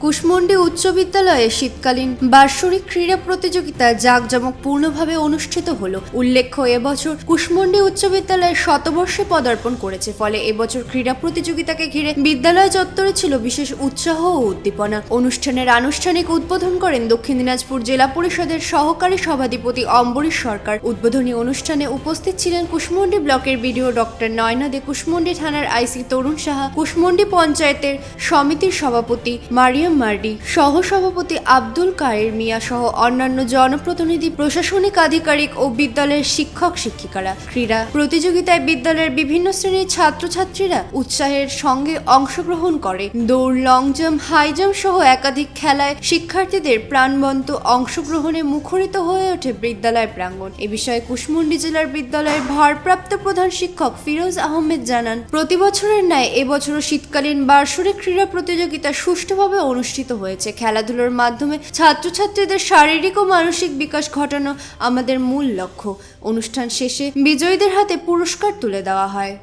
কুশমন্ডি উচ্চ বিদ্যালয়ে শীতকালীন বার্ষিক ক্রীড়া প্রতিযোগিতা জাঁকজমকপূর্ণভাবে অনুষ্ঠিত হলো। উল্লেখ্য, এবছর কুশমন্ডি উচ্চ বিদ্যালয়ে শতবর্ষে পদার্পণ করেছে। ফলে এবছর ক্রীড়া প্রতিযোগিতাকে ঘিরে বিদ্যালয় চত্বরে ছিল বিশেষ উৎসাহ ও উদ্দীপনা। অনুষ্ঠানের আনুষ্ঠানিক উদ্বোধন করেন দক্ষিণ দিনাজপুর জেলা পরিষদের সহকারী সভাধিপতি অম্বরীশ সরকার। উদ্বোধনী অনুষ্ঠানে উপস্থিত ছিলেন কুশমন্ডি ব্লকের বিডিও ডক্টর নয়না দে, কুশমন্ডি থানার আইসি তরুণ সাহা, কুশমন্ডি পঞ্চায়েতের সমিতির সভাপতি মারিয়াম মার্ডি সহ সভাপতি আব্দুল কায়ের মিয়া সহ অন্যান্য জনপ্রতিনিধি, প্রশাসনিক আধিকারিক ও বিদ্যালয়ের শিক্ষক, শিক্ষিকারা। ক্রীড়া প্রতিযোগিতায় বিদ্যালয়ের বিভিন্ন শ্রেণির ছাত্রছাত্রীরা উৎসাহের সঙ্গে অংশগ্রহণ করে। দৌড়, লং জাম্প, হাই জাম্প সহ একাধিক খেলায় শিক্ষার্থীদের প্রাণবন্ত অংশগ্রহণে মুখরিত হয়ে ওঠে বিদ্যালয় প্রাঙ্গণ। এ বিষয়ে কুশমুন্ডি জেলার বিদ্যালয়ের ভারপ্রাপ্ত প্রধান শিক্ষক ফিরোজ আহমেদ জানান প্রতি বছরের ন্যায় এবছরও শীতকালীন বার্ষিক ক্রীড়া প্রতিযোগিতা সুষ্ঠুভাবে অনুষ্ঠিত হয়েছে। খেলাধুলোর মাধ্যমে ছাত্রছাত্রীদের শারীরিক ও মানসিক বিকাশ ঘটানো আমাদের মূল লক্ষ্য। অনুষ্ঠান শেষে বিজয়ীদের হাতে পুরস্কার তুলে দেওয়া হয়।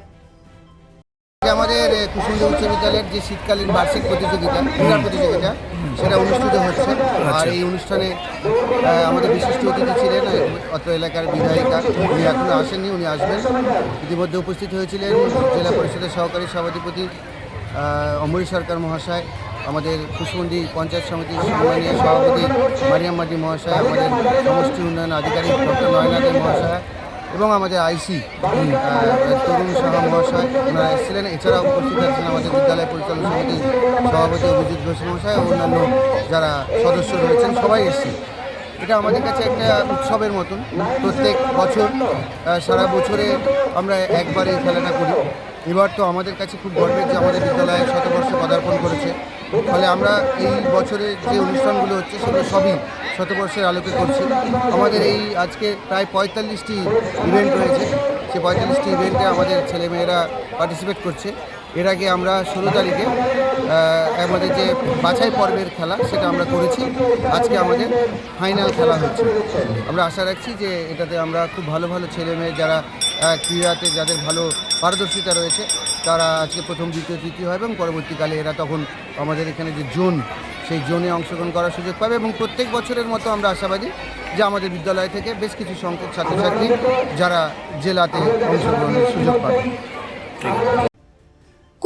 আমাদের এ, কুসুমদি উচ্চ বিদ্যালয়ের যে শীতকালীন বার্ষিক প্রতিযোগিতা ক্রীড়া প্রতিযোগিতা সেটা অনুষ্ঠিত হচ্ছে। আর এই অনুষ্ঠানে আমাদের বিশিষ্ট অতিথি ছিলেন অত এলাকার বিধায়িকা। উনি এখনও আসেননি উনি আসবেন। ইতিমধ্যে উপস্থিত হয়েছিলেন জেলা পরিষদের সহকারী সভাধিপতি অমরী সরকার মহাশয়। আমাদের কুশমন্ডি পঞ্চায়েত সমিতির সম্মানীয় সভাপতি মারিয়াম মাটি মহাশয়, আমাদের সমষ্টি উন্নয়ন আধিকারিক ডক্টর নয়নাদের মহাশয় এবং আমাদের আইসি তরুণ সাহা মহাশয়। ওনারা এসেছিলেন। এছাড়াও উপস্থিত আছেন আমাদের বিদ্যালয় পরিচালনা সমিতির সভাপতি অভিজিৎ ঘোষ মহাশয় ও অন্যান্য যারা সদস্য রয়েছেন, সবাই এসেছে এটা আমাদের কাছে একটা উৎসবের মতন। প্রত্যেক বছর সারা বছরে আমরা একবার এই খেলাটা করি। এবার তো আমাদের কাছে খুব গর্বের যে আমাদের বিদ্যালয়ে শতবর্ষে পদার্পণ করেছে। ফলে আমরা এই বছরে যে অনুষ্ঠানগুলো হচ্ছে, সেগুলো সবই শতবর্ষের আলোকে করছি। আমাদের এই আজকে প্রায় পঁয়তাল্লিশটি ইভেন্ট রয়েছে। সে পঁয়তাল্লিশটি ইভেন্টে আমাদের ছেলেমেয়েরা পার্টিসিপেট করছে। এর আগে আমরা ষোলো তারিখে আমাদের যে বাছাই পর্বের খেলা সেটা আমরা করেছি। আজকে আমাদের ফাইনাল খেলা হচ্ছে। আমরা আশা রাখছি যে এটাতে আমরা খুব ভালো ভালো ছেলে মেয়ে যারা ক্রীড়াতে যাদের ভালো পারদর্শিতা রয়েছে, তারা আজকে প্রথম, দ্বিতীয়, তৃতীয় হয় এবং পরবর্তীকালে এরা তখন আমাদের এখানে যে জোন, সেই জোনে অংশগ্রহণ করার সুযোগ পাবে এবং প্রত্যেক বছরের মতো আমরা আশাবাদী যে আমাদের বিদ্যালয় থেকে বেশ কিছু সংখ্যক ছাত্রছাত্রী যারা জেলাতে অংশগ্রহণের সুযোগ পাবে।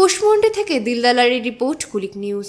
কুশমন্ডি থেকে দিলদালারি রিপোর্ট কুলিক নিউজ।